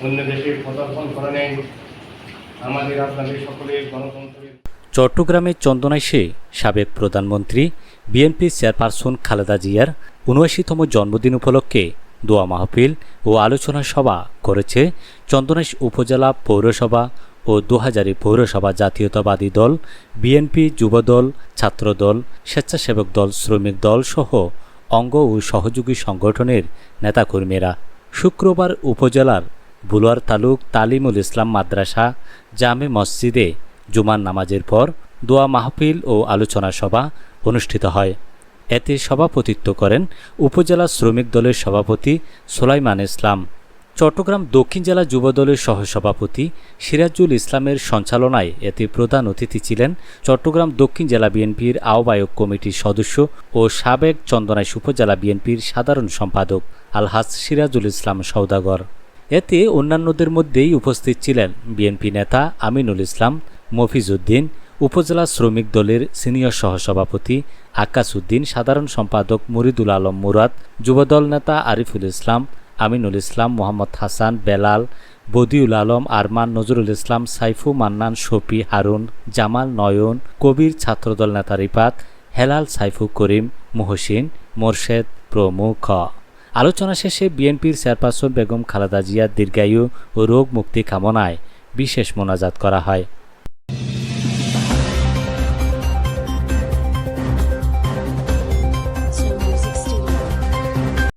আপনাদের সকলের গণতন্ত্রের চট্টগ্রামের চন্দনাইশে সাবেক প্রধানমন্ত্রী, বিএনপি চেয়ারপারসন খালেদা জিয়ার উনআশিতম জন্মদিন উপলক্ষে দোয়া মাহফিল ও আলোচনা সভা করেছে চন্দনাইশ উপজেলা পৌরসভা ও দুহাজারি পৌরসভা জাতীয়তাবাদী দল, বিএনপি যুবদল, ছাত্রদল, স্বেচ্ছাসেবক দল, শ্রমিক দল সহ অঙ্গ ও সহযোগী সংগঠনের নেতাকর্মীরা। শুক্রবার উপজেলার বুলোয়ার তালুক তালিমুল ইসলাম মাদ্রাসা, জামে মসজিদে জুমার নামাজের পর দোয়া মাহফিল ও আলোচনা সভা অনুষ্ঠিত হয়। এতে সভাপতিত্ব করেন উপজেলা শ্রমিক দলের সভাপতি সোলাইমান ইসলাম। চট্টগ্রাম দক্ষিণ জেলা যুবদলের সহসভাপতি সিরাজুল ইসলামের সঞ্চালনায় এতে প্রধান অতিথি ছিলেন চট্টগ্রাম দক্ষিণ জেলা বিএনপির আহ্বায়ক কমিটির সদস্য ও সাবেক চন্দনাইশ উপজেলা বিএনপির সাধারণ সম্পাদক আলহাজ সিরাজুল ইসলাম সৌদাগর এতে অন্যান্যদের মধ্যেই উপস্থিত ছিলেন বিএনপি নেতা আমিনুল ইসলাম মফিজউদ্দিন উপজেলা শ্রমিক দলের সিনিয়র সহসভাপতি আকাশ উদ্দিন, সাধারণ সম্পাদক মুরিদুল আলম মুরাদ, যুবদল নেতা আরিফুল ইসলাম, আমিনুল ইসলাম, মোহাম্মদ হাসান, বেলাল, বদিউল আলম, আরমান, নজরুল ইসলাম, সাইফু, মান্নান, শফি, হারুন, জামাল, নয়ন, কবির, ছাত্রদল নেতা রিপাত হেলাল, সাইফু করিম, মুহসিন, মোরশেদ প্রমুখ। আলোচনা শেষে বিএনপির চেয়ারপারসন বেগম খালেদা জিয়ার দীর্ঘায়ু ও রোগ মুক্তি কামনায় বিশেষ মোনাজাত করা হয়।